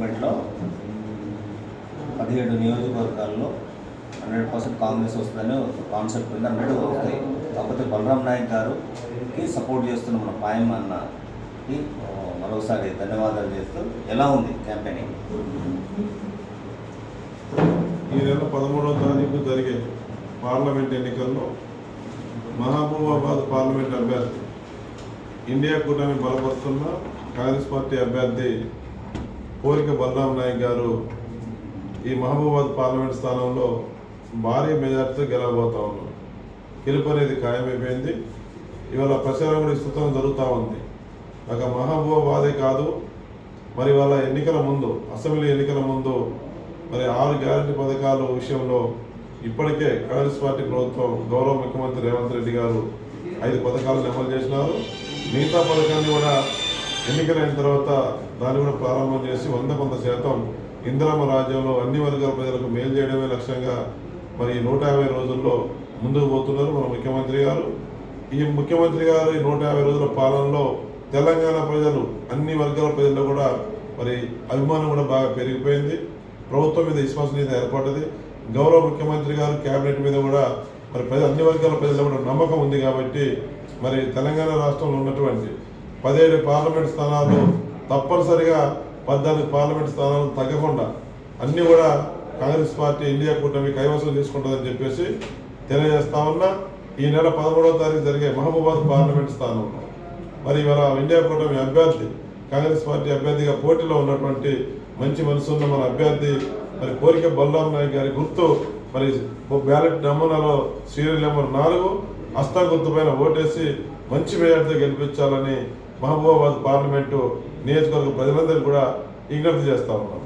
గవర్నమెంట్లో పదిహేడు నియోజకవర్గాల్లో హండ్రెడ్ పర్సెంట్ కాంగ్రెస్ వస్తుందని కాన్సెప్ట్ ఉంది. హండ్రెడ్ వస్తాయి. కాకపోతే బలరాం నాయక్ గారుకి సపోర్ట్ చేస్తున్న మన పాయం అన్నకి మరోసారి ధన్యవాదాలు చేస్తూ ఎలా ఉంది క్యాంపెయినింగ్? ఈ నెల పదమూడవ తారీఖు జరిగే పార్లమెంట్ ఎన్నికల్లో మహబూబాబాద్ పార్లమెంట్ అభ్యర్థి ఇండియా కూటమి బలపరుస్తున్న కాంగ్రెస్ పార్టీ అభ్యర్థి కోరిక బలరాం నాయక్ గారు ఈ మహబూబాద్ పార్లమెంట్ స్థానంలో భారీ మెజార్టీతో గెలవబోతా ఉన్నారు. గెలుపు అనేది ఖాయమైపోయింది. ఇవాళ ప్రచారం కూడా విస్తృతంగా జరుగుతూ ఉంది. ఒక మహబూబాబాదే కాదు మరి వాళ్ళ ఎన్నికల ముందు అసెంబ్లీ ఎన్నికల ముందు మరి ఆరు గ్యారంటీ పథకాల విషయంలో ఇప్పటికే కాంగ్రెస్ పార్టీ ప్రభుత్వం గౌరవ ముఖ్యమంత్రి రేవంత్ రెడ్డి గారు ఐదు పథకాలను అమలు చేసినారు. మిగతా పథకాన్ని కూడా ఎన్నికలైన తర్వాత దాన్ని కూడా ప్రారంభం చేసి వంద కొంత శాతం ఇందిరామ రాజ్యంలో అన్ని వర్గాల ప్రజలకు మేలు చేయడమే లక్ష్యంగా మరి నూట యాభై రోజుల్లో ముందుకు పోతున్నారు మన ముఖ్యమంత్రి గారు. ఈ ముఖ్యమంత్రి గారు ఈ నూట యాభై రోజుల పాలనలో తెలంగాణ ప్రజలు అన్ని వర్గాల ప్రజల్లో కూడా మరి అభిమానం కూడా బాగా పెరిగిపోయింది. ప్రభుత్వం మీద విశ్వసనీయత ఏర్పడ్డది. గౌరవ ముఖ్యమంత్రి గారు కేబినెట్ మీద కూడా మరి ప్రజ అన్ని వర్గాల ప్రజల్లో కూడా నమ్మకం ఉంది కాబట్టి మరి తెలంగాణ రాష్ట్రంలో ఉన్నటువంటి పదిహేడు పార్లమెంట్ స్థానాలు తప్పనిసరిగా పద్నాలుగు పార్లమెంట్ స్థానాలు తగ్గకుండా అన్నీ కూడా కాంగ్రెస్ పార్టీ ఇండియా కూటమి కైవసం తీసుకుంటుందని చెప్పేసి తెలియజేస్తా ఉన్నా. ఈ నెల పదమూడవ తారీఖు జరిగే మహబూబాద్ పార్లమెంట్ స్థానంలో మరి ఇవాళ ఇండియా కూటమి అభ్యర్థి కాంగ్రెస్ పార్టీ అభ్యర్థిగా పోటీలో ఉన్నటువంటి మంచి మనసున్న మన అభ్యర్థి మరి కోరిక బలరాం నాయక్ గారి గుర్తు మరి బ్యాలెట్ నమూనాలో సీరియల్ నెంబర్ నాలుగు హస్తా ఓటేసి మంచి మేయర్తో గెలిపించాలని మహబూబాబాద్ పార్లమెంటు నియోజకవర్గ ప్రజలందరూ కూడా విజ్ఞప్తి చేస్తా ఉన్నాం.